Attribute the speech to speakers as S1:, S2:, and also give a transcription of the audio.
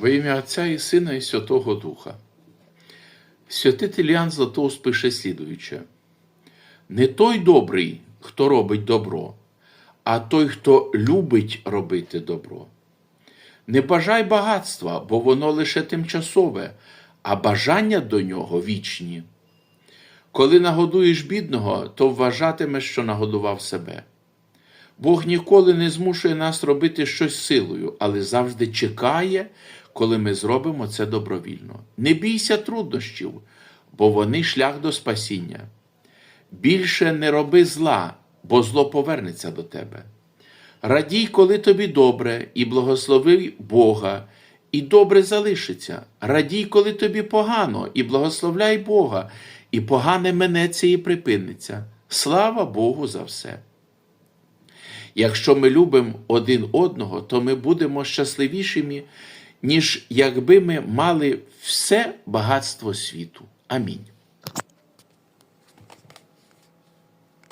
S1: Во ім'я Отця і Сина, і Святого Духа. Святитель Ян Златоуст пише слідуюче: Не той добрий, хто робить добро, а той, хто любить робити добро. Не бажай багатства, бо воно лише тимчасове, а бажання до нього вічні. Коли нагодуєш бідного, то вважатимеш, що нагодував себе. Бог ніколи не змушує нас робити щось силою, але завжди чекає, коли ми зробимо це добровільно. Не бійся труднощів, бо вони шлях до спасіння. Більше не роби зла, бо зло повернеться до тебе. Радій, коли тобі добре, і благослови Бога, і добре залишиться. Радій, коли тобі погано, і благословляй Бога, і погане минеться і припиниться. Слава Богу за все. Якщо ми любимо один одного, то ми будемо щасливішими, ніж якби ми мали все багатство світу. Амінь.